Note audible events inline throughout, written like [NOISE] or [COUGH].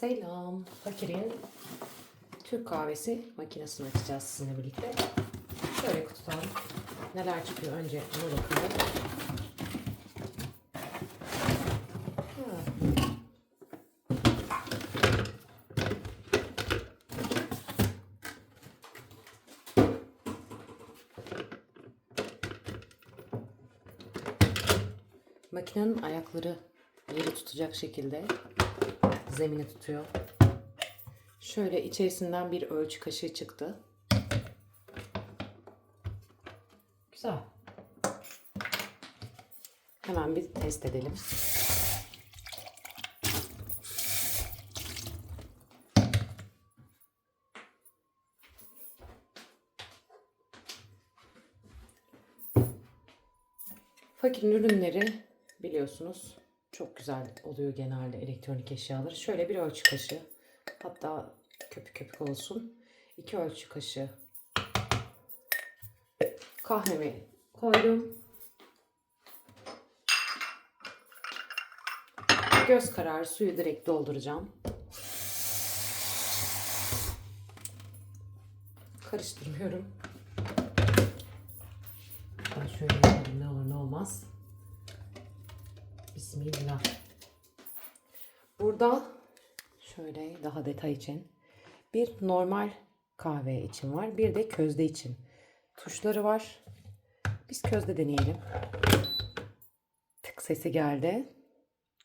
Selam. Fakir'in Türk kahvesi makinesini açacağız sizinle birlikte. Şöyle kutudan neler çıkıyor önce ona bakalım. Makinenin ayakları yeri tutacak şekilde zemini tutuyor. Şöyle içerisinden bir ölçü kaşığı çıktı. Güzel. Hemen bir test edelim. Fakirin ürünleri biliyorsunuz çok güzel oluyor genelde elektronik eşyaları. Şöyle bir ölçü kaşığı hatta köpük köpük olsun. iki ölçü kaşığı kahvemi koydum. Göz kararı suyu direkt dolduracağım. Karıştırmıyorum. Ben şöyle yapayım ne olur ne olmaz. Bismillah. Burada şöyle daha detay için bir normal kahve için var. Bir de közde için. Tuşları var. Biz közde deneyelim. Tık sesi geldi.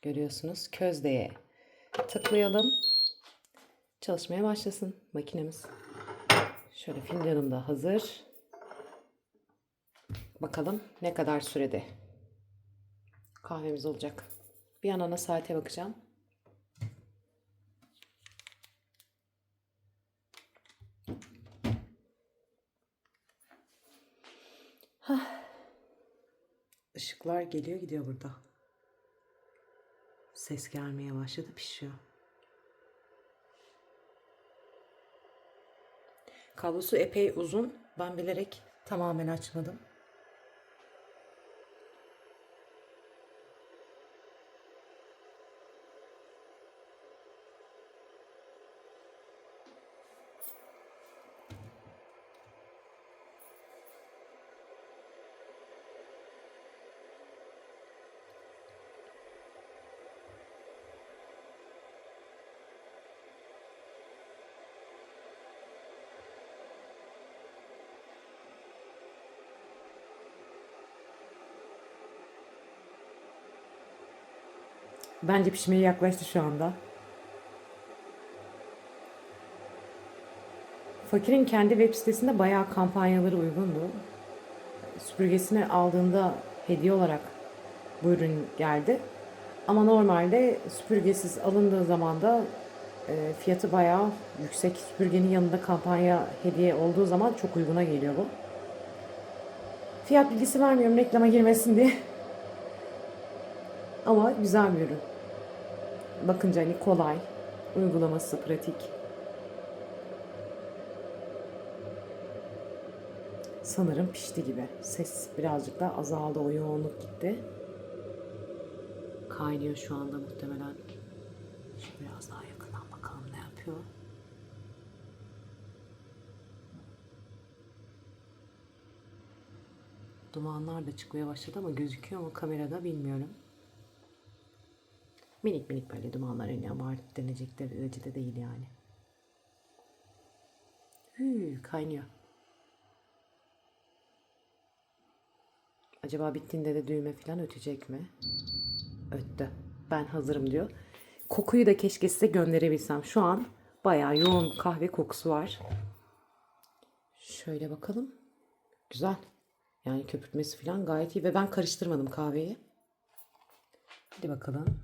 Görüyorsunuz. Közdeye tıklayalım. Çalışmaya başlasın makinemiz. Şöyle fincanım da hazır. Bakalım ne kadar sürede kahvemiz olacak. Bir yandan da saate bakacağım. Hah. Işıklar geliyor gidiyor burada. Ses gelmeye başladı pişiyor. Kablosu epey uzun. Ben bilerek tamamen açmadım. Bence pişmeye yaklaştı şu anda. Fakir'in kendi web sitesinde bayağı kampanyaları uygundu. Süpürgesini aldığında hediye olarak bu ürün geldi. Ama normalde süpürgesiz alındığı zaman da e, fiyatı bayağı yüksek. Süpürgenin yanında kampanya hediye olduğu zaman çok uyguna geliyor bu. Fiyat bilgisi vermiyorum reklama girmesin diye. [LAUGHS] Ama güzel bir ürün. Bakınca hani kolay, uygulaması pratik. Sanırım pişti gibi. Ses birazcık daha azaldı, o yoğunluk gitti. Kaynıyor şu anda muhtemelen. Şu biraz daha yakından bakalım ne yapıyor. Dumanlar da çıkmaya başladı ama gözüküyor mu kamerada bilmiyorum. Minik minik böyle dumanlar iniyor ama artık denecek derecede değil yani. Hü, kaynıyor. Acaba bittiğinde de düğme falan ötecek mi? Öttü. Ben hazırım diyor. Kokuyu da keşke size gönderebilsem. Şu an bayağı yoğun kahve kokusu var. Şöyle bakalım. Güzel. Yani köpürtmesi falan gayet iyi ve ben karıştırmadım kahveyi. Hadi bakalım.